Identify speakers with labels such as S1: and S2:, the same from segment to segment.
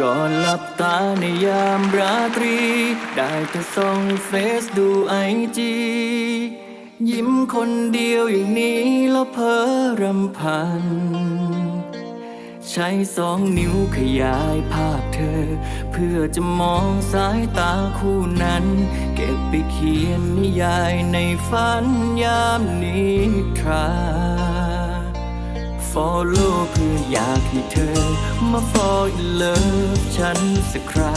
S1: ก่อนหลับตาในยามราตรี ได้แต่ส่องเฟซดูไอจียิ้มคนเดียวอย่างนี้แล้วเพ้อรำพัน ใช้สองนิ้วขยายภาพเธอ เพื่อจะมองสายตาคู่นั้น เก็บไปเขียนนิยายในฝันยามนิทรา Follow เพื่ออยากให้เธอ มา fall in love ฉันสักครา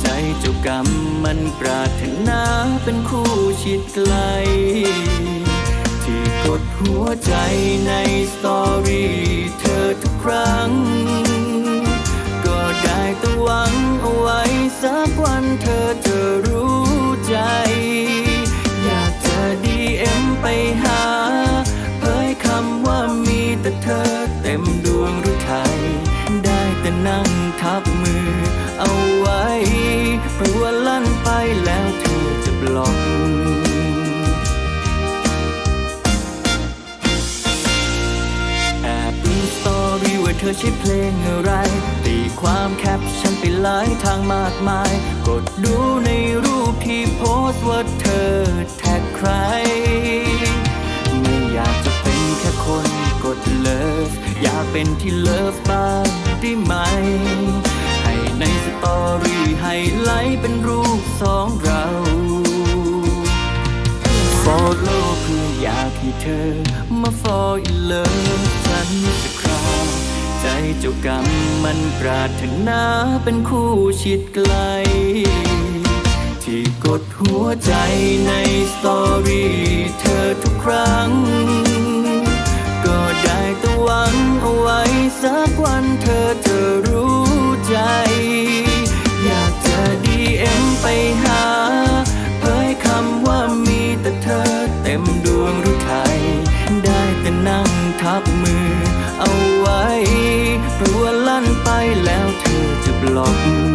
S1: ใจเจ้ากรรมมันปรารถนาเป็นคู่ชิดไกล ที่กดหัวใจในสตอร ต็มดวงรือไทยได้แต่นั่งทับมือเอาไว้เพราะว่าลั่นไปแล้วเธอจะบล็อกแอบดูสตอรี่ว่าเธอใช้เพลงอะไร ตีความแคปชั่นไปหลายทางมากมาย กดดูในรูปที่โพสต์ว่าเธอแท็กใคร เป็นที่เลิฟบ้างได้ไหม ให้ในสตอรี่ไฮไลท์เป็นรูปสองเรา Follow เพื่ออยากให้เธอ มา fall in love ฉันสักคราวใจเจ้ากรรมมันปรารถนาเป็นคู่ชิดไกล ที่กดหัวใจในสตอรี่เธอทุกครั้ง บล็อก